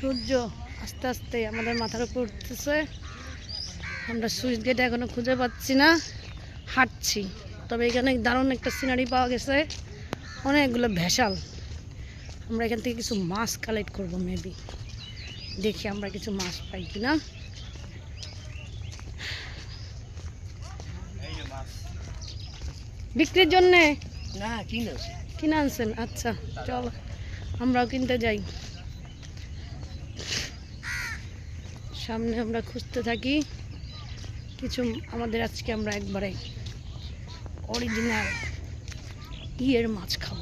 সূর্য আস্তে আস্তে আমাদের মাথার উপর উঠতেছে। আমরা সুইচ গেট এখনও খুঁজে পাচ্ছি না হাঁটছি। তবে এখানে দারুণ একটা সিনারি পাওয়া গেছে। অনেকগুলো ভেসাল। আমরা এখান থেকে কিছু মাছ কালেক্ট করব মেবি দেখি আমরা কিছু মাছ পাই কিনা। বিক্রির জন্যে না কিনে আনছেন? আচ্ছা চলো আমরাও কিনতে যাই। সামনে আমরা খুঁজতে থাকি। কিছু আমাদের আজকে আমরা একবারে অরিজিনাল ইয়ের মাছ খাব।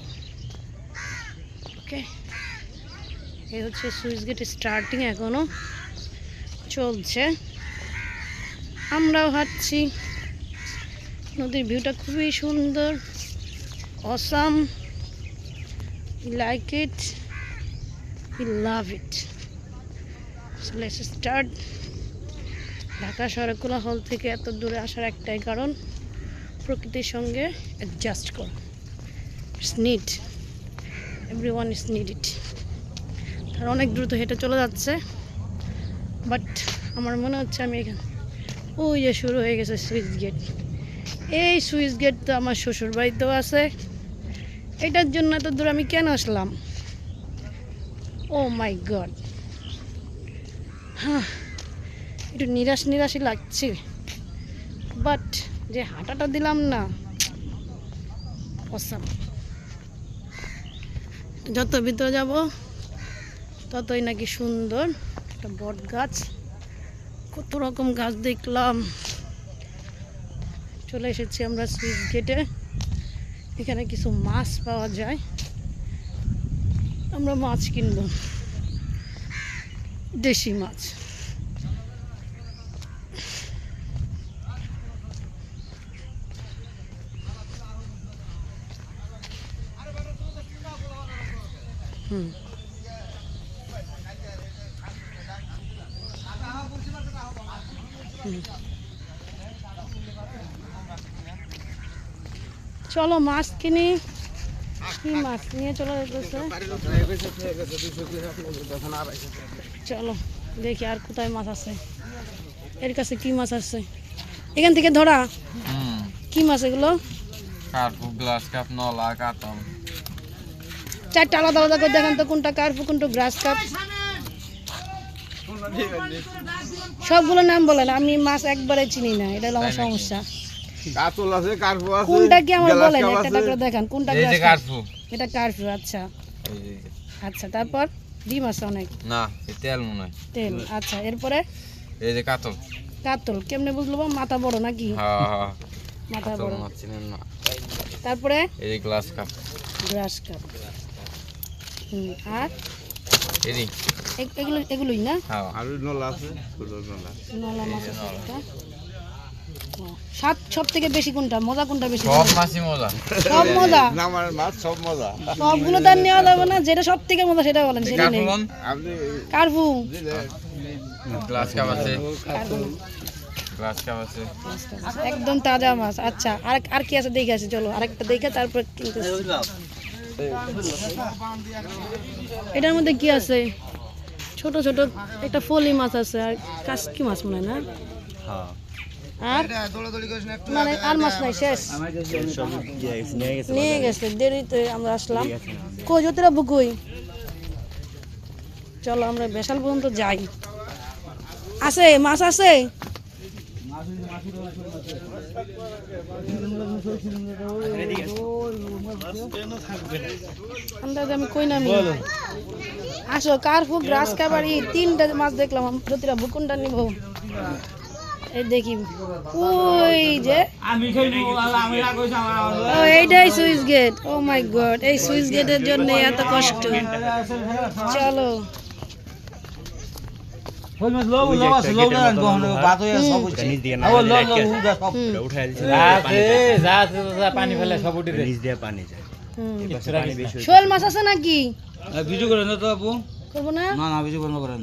ওকে এই হচ্ছে সুইচ গেট স্টার্টিং এখনও চলছে। আমরাও হাঁটছি। নদীর ভিউটা খুবই সুন্দর। Awesome We like love We it. So Dhaka শহরের হল থেকে এত দূরে আসার একটাই কারণ, প্রকৃতির সঙ্গে অ্যাডজাস্ট কর। It's need everyone is need it আর অনেক দ্রুত হেঁটে চলে যাচ্ছে বাট আমার মনে হচ্ছে আমি এখানে ওই যে শুরু হয়ে গেছে সুইচ গেট এই সুইচ গেট তো আমার শ্বশুর বাড়িতেও আছে। এটার জন্য এত দূর আমি কেন আসলাম? ও মাই গড হ্যাঁ একটু নিরাশ নিরাশই লাগছে। বাট যে হাঁটাটা দিলাম না, অসাম। যত ভিতরে যাব, ততই নাকি সুন্দর। একটা বট গাছ, কত রকম গাছ দেখলাম। চলে এসেছি আমরা সুইচ গেটে। এখানে কিছু মাছ পাওয়া যায়। আমরা মাছ কিনবো। দেশি মাছ। হুম। চলো মাছ কিনি। কি মাছ নিয়ে চলে যেতেছে চলো দেখি আর কোথায় মাছ আছে। এর কাছে কি মাছ আছে? এখান থেকে ধরা। কি মাছ এগুলো? চারটা আলাদা আলাদা করে দেখেন তো কোনটা কার্পু কোনটা গ্রাস কাপ। সবগুলো নাম বলেন আমি মাছ একবারে চিনি না এটা হলো আমার সমস্যা। কাতল আছে কার্পু আছে কোনটা কি আমার বলেন একটা করে দেখান কোনটা এই যে কার্পু। এটা কার্পু আচ্ছা। আচ্ছা তারপর ডিম আছে অনেক? না তেল মনে হয়। তেল আচ্ছা এরপরে? এই যে কাতল। কাতল কেমনে বুঝলো বা? মাথা বড় নাকি? হ্যাঁ হ্যাঁ মাথা বড়। না। তারপরে? এই যে গ্লাস কাপ। Glass cup. হুম আর? এই এগুলো এগুলোই না? হ্যাঁ আর নলা আছে নলা। নলা মাছ সব থেকে বেশি কোনটা? মজা কোনটা বেশি সব মাছই মজা। সব মজা? নামার মাছ সব মজা। সবগুলো তার নেওয়া যাবে না যেটা সব থেকে মজা সেটা বলেন সেটা নেই। কার্পু আপনি কার্পু দিলে গ্লাস কাপ আছে। গ্লাস কাপ আছে। একদম তাজা মাছ আচ্ছা আর আর কি আছে দেখে আছে চলো আরেকটা দেখে তারপর কিনতে এটার মধ্যে কি আছে? ছোট ছোট একটা ফলি মাছ আছে আর কাসকি মাছ মনে হয় না? আর? মানে আর মাছ নাই শেষ। নিয়ে গেছে দেরিতে আমরা আসলাম। কই জ্যোতিরা বুকুই। চলো আমরা বেশাল পর্যন্ত যাই। আছে মাছ আছে? আন্দাজে আমি কই নামি? আসো কার্ফু গ্রাস কাবাড়ি তিনটা মাছ দেখলাম জ্যোতিরা বুকুনটা নিব। এই দেখি। ওই যে। ও এইটাই switch gate. Oh my god এই সুইচ গেটের জন্য এত কষ্ট। চলো। পানি ফেলে সব উঠে দেয় হুম। কিছু রাখিস না। শোল মাছ আছে নাকি? ভিডিও করেন তো আপু? করব না? না না করেন